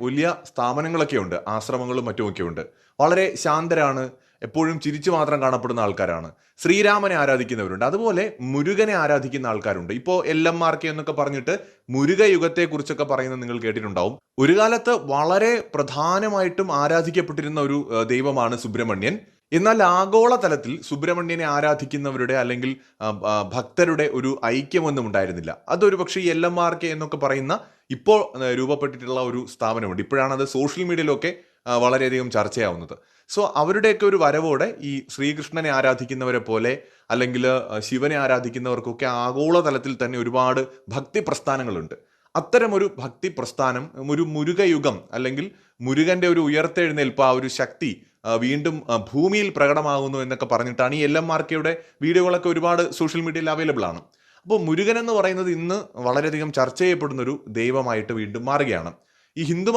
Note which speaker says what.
Speaker 1: വലിയ സ്ഥാപനങ്ങളൊക്കെ ഉണ്ട് ആശ്രമങ്ങളും മറ്റുമൊക്കെ ഉണ്ട്. വളരെ ശാന്തരാണ് എപ്പോഴും ചിരിച്ചു മാത്രം കാണപ്പെടുന്ന ആൾക്കാരാണ്. ശ്രീരാമനെ ആരാധിക്കുന്നവരുണ്ട്. അതുപോലെ മുരുകനെ ആരാധിക്കുന്ന ആൾക്കാരുണ്ട്. ഇപ്പോൾ എൽ എം ആർ കെ എന്നൊക്കെ പറഞ്ഞിട്ട് മുരുക യുഗത്തെ കുറിച്ചൊക്കെ പറയുന്നത് നിങ്ങൾ കേട്ടിട്ടുണ്ടാവും. ഒരു കാലത്ത് വളരെ പ്രധാനമായിട്ടും ആരാധിക്കപ്പെട്ടിരുന്ന ഒരു ദൈവമാണ് സുബ്രഹ്മണ്യൻ. എന്നാൽ ആഗോളതലത്തിൽ സുബ്രഹ്മണ്യനെ ആരാധിക്കുന്നവരുടെ അല്ലെങ്കിൽ ഭക്തരുടെ ഒരു ഐക്യമൊന്നും ഉണ്ടായിരുന്നില്ല. അതൊരു പക്ഷേ എൽ എം ആർ കെ എന്നൊക്കെ പറയുന്ന ഇപ്പോൾ രൂപപ്പെട്ടിട്ടുള്ള ഒരു സ്ഥാപനമുണ്ട്. ഇപ്പോഴാണ് അത് സോഷ്യൽ മീഡിയയിലൊക്കെ വളരെയധികം ചർച്ചയാവുന്നത്. സോ അവരുടെയൊക്കെ ഒരു വരവോടെ ഈ ശ്രീകൃഷ്ണനെ ആരാധിക്കുന്നവരെ പോലെ അല്ലെങ്കിൽ ശിവനെ ആരാധിക്കുന്നവർക്കൊക്കെ ആഗോളതലത്തിൽ തന്നെ ഒരുപാട് ഭക്തി പ്രസ്ഥാനങ്ങളുണ്ട്. അത്തരം ഒരു ഭക്തി പ്രസ്ഥാനം ഒരു മുരുകയുഗം അല്ലെങ്കിൽ മുരുകന്റെ ഒരു ഉയർത്തെഴുന്നേൽപ്പ് ആ ഒരു ശക്തി വീണ്ടും ഭൂമിയിൽ പ്രകടമാകുന്നു എന്നൊക്കെ പറഞ്ഞിട്ടാണ് ഈ എൽ എം ആർ വീഡിയോകളൊക്കെ ഒരുപാട് സോഷ്യൽ മീഡിയയിൽ അവൈലബിൾ ആണ്. അപ്പോൾ മുരുകൻ എന്ന് പറയുന്നത് ഇന്ന് വളരെയധികം ചർച്ച ചെയ്യപ്പെടുന്ന ഒരു ദൈവമായിട്ട് വീണ്ടും മാറുകയാണ്. ഈ ഹിന്ദുമത